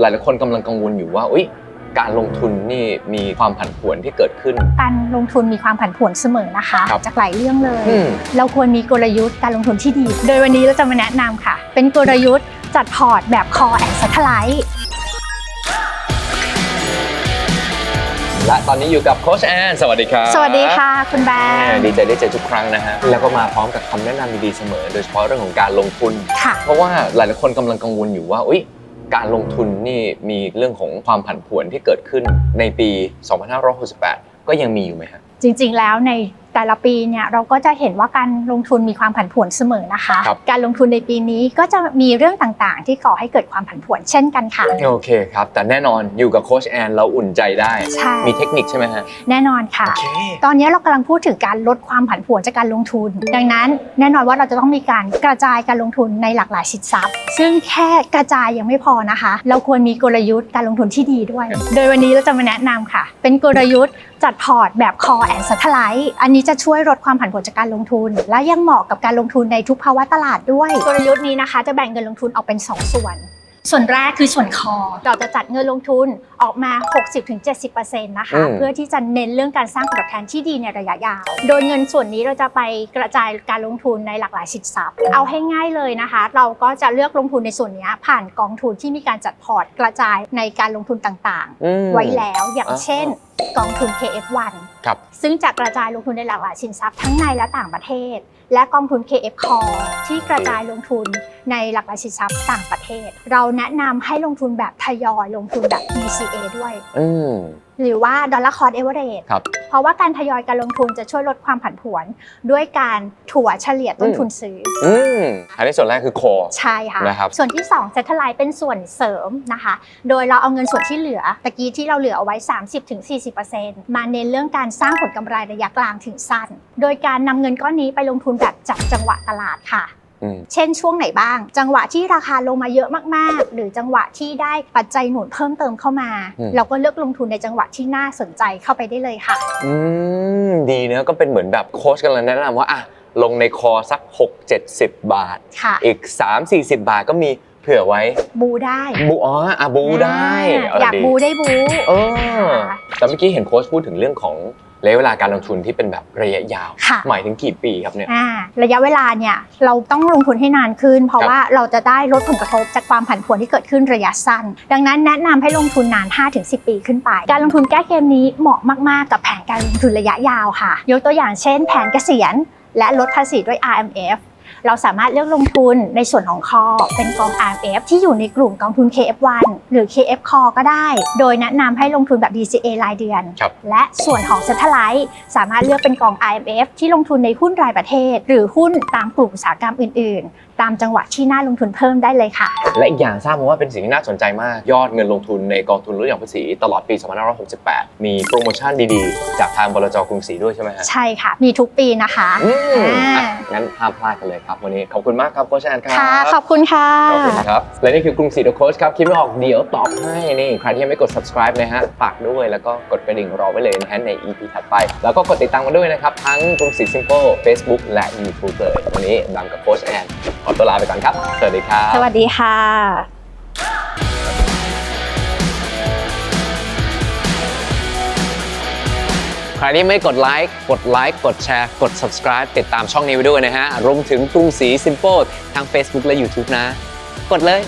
หลายๆคนกำลังกังวลอยู่ว่าอุ๊ยการลงทุนนี่มีความผันผวนที่เกิดขึ้น การลงทุนมีความผันผวนเสมอนะคะ ครับจากหลายเรื่องเลย อืม เราควรมีกลยุทธ์การลงทุนที่ดี โดยวันนี้เราจะมาแนะนำค่ะ เป็นกลยุทธ์จัดพอร์ตแบบ Core and Satellite และตอนนี้อยู่กับโค้ชแอนสวัสดีครับสวัสดีค่ะ คุณแบแหงมดีใจได้เจอทุกครั้งนะฮะ แล้วก็มาพร้อมกับคำแนะนำดีๆเสมอ โดยเฉพาะเรื่องของการลงทุน ค่ะ เพราะว่าหลายๆคนกำลังกังวลอยู่ว่าอุ๊ย การลงทุนนี่มีเรื่องของความผันผวนที่เกิดขึ้นในปี 2568 ก็ยังมีอยู่ไหมฮะ จริงๆ แล้วใน แต่ละปีเนี่ยเราก็จะเห็นว่าการลงทุนมีความผันผวนเสมอนะคะ ครับ การลงทุนในปีนี้ก็จะมีเรื่องต่างๆ ที่ก่อให้เกิดความผันผวนเช่นกันค่ะ โอเคครับ แต่แน่นอนอยู่กับโค้ชแอนเราอุ่นใจได้ ใช่ มีเทคนิคใช่ไหมฮะ แน่นอนค่ะ โอเค ตอนนี้เรากำลังพูดถึงการลดความผันผวนจากการลงทุน ดังนั้นแน่นอนว่าเราจะต้องมีการกระจายการลงทุนในหลากหลายสินทรัพย์ ซึ่งแค่กระจายยังไม่พอนะคะ เราควรมีกลยุทธ์การลงทุนที่ดีด้วย โดยวันนี้เราจะมาแนะนำค่ะ เป็นกลยุทธ์ จัดพอร์ตแบบ Core and Satellite อันนี้จะช่วยลดความผันผวนจากการลงทุน และยังเหมาะกับการลงทุนในทุกภาวะตลาดด้วยกลยุทธ์นี้นะคะจะแบ่งเงินลงทุนออกเป็น 2 ส่วน ส่วนแรกคือส่วนคอ เราจะจัดเงินลงทุนออกมา 60-70%นะคะ อืม เพื่อที่จะเน้นเรื่องการสร้างผลตอบแทนที่ดีในระยะยาว โดยเงินส่วนนี้เราจะไปกระจายการลงทุนในหลากหลายสินทรัพย์ เอาให้ง่ายเลยนะคะ เราก็จะเลือกลงทุนในส่วนนี้ผ่านกองทุนที่มีการจัดพอร์ตกระจายในการลงทุนต่างอืมๆไว้แล้วอย่างอ่าเช่น กองทุน KF1 ครับซึ่งจะกระจายลงทุนในหลากหลายสินทรัพย์ทั้งในและต่างประเทศ และกองทุน KF Core ที่กระจายลงทุนในหลากหลายสินทรัพย์ต่างประเทศ เราแนะนำให้ลงทุนแบบทยอยลงทุนแบบ DCA ด้วย อืม หรือว่า Dollar Cost Average ครับ เพราะว่าการทยอยการลงทุนจะช่วยลดความผันผวน ด้วยการถั่วเฉลี่ยต้นทุนซื้อออืมอันนี้ส่วนแรกคือ core ใช่ค่ะนะครับส่วนที่2 Satellite เป็นส่วนเสริมนะคะ โดยเราเอาเงินส่วนที่เหลือตะกี้ที่เราเหลือเอาไว้ 30-40%มาเน้นเรื่องการสร้างผลกำไรระยะกลางถึงสั้น โดยการนำเงินก้อนนี้ไปลงทุนแบบจับจังหวะตลาดค่ะอืม เช่นช่วงไหนบ้าง จังหวะที่ราคาลงมาเยอะมากๆ หรือจังหวะที่ได้ปัจจัยหนุนเพิ่มเติมเข้ามาอืมเราก็เลือกลงทุนในจังหวะที่น่าสนใจเข้าไปได้เลยค่ะอืมดีเนอะก็เป็นเหมือนแบบโค้ชกันเลยแนะนำว่าอะลงในคอสัก 6 70 บาท ค่ะ อีก 3 40 บาทก็มีเผื่อไว้ บูได้บูอ๋ออะบูได้อ่าอยากดีบู ได้บูเออแต่เมื่อกี้เห็นโค้ชพูดถึงเรื่องของระยะเวลาการลงทุนที่เป็นแบบระยะยาว ค่ะ หมายถึงกี่ปีครับเนี่ย อ่าระยะเวลาเนี่ยเราต้องลงทุนให้นานขึ้น เพราะครับว่าเราจะได้ลดผลกระทบจากความผันผวนที่เกิดขึ้นระยะสั้น ดังนั้นแนะนำให้ลงทุนนาน 5-10 ปีขึ้นไป การลงทุนแก้เกมนี้เหมาะมาก ๆ กับแผนการลงทุนระยะยาวค่ะ ยกตัวอย่างเช่น แผนเกษียณ และลดภาษีด้วย RMF เราสามารถเลือกลงทุนในส่วนของคอเป็นกอง RMF ที่อยู่ในกลุ่มกองทุน KF1 หรือ KF Core ก็ได้ โดยแนะนำให้ลงทุนแบบ DCA รายเดือน ครับ และส่วนของ Satellite สามารถเลือกเป็นกอง IMF ที่ลงทุนในหุ้นรายประเทศ หรือหุ้นตามกลุ่มอุตสาหกรรมอื่น ๆ ตามจังหวะที่น่าลงทุนเพิ่มได้เลยค่ะ และอีกอย่างทราบมาว่าเป็นสิ่งที่น่าสนใจมาก ยอดเงินลงทุนในกองทุนลดหย่อนภาษีตลอดปี 2568 มีโปรโมชั่นดีๆ จากทางบลจกรุงศรีด้วยใช่ไหมฮะใช่ค่ะ มีทุกปีนะคะอืมอ่าอะงั้นห้ามพลาดกันเลยครับ วันนี้ขอบคุณมากครับโค้ชแอนครับค่ะ ขอบคุณค่ะ ขอบคุณครับ และนี่คือกรุงศรีเดอะโค้ชครับ คิดไม่ออกเดี๋ยวตอบให้นี่ ใครที่ยังไม่กด subscribe นะฮะ ฝากด้วยแล้วก็กดกระดิ่งรอไว้เลยนะฮะใน EP ถัดไป แล้วก็กดติดตามกันด้วยนะครับ ทั้งกรุงศรี Simple Facebook และ YouTube เลยวันนี้ดำกับโค้ชแอนขอตัวลาไปก่อนครับ สวัสดีครับ สวัสดีค่ะ ใครที่ไม่กดไลค์กดไลค์กดแชร์กด subscribe ติดตามช่องนี้ไว้ด้วยนะฮะรวมถึงกรุงศรีซิมโ l e ทั้ง Facebook และ YouTube นะ กดเลย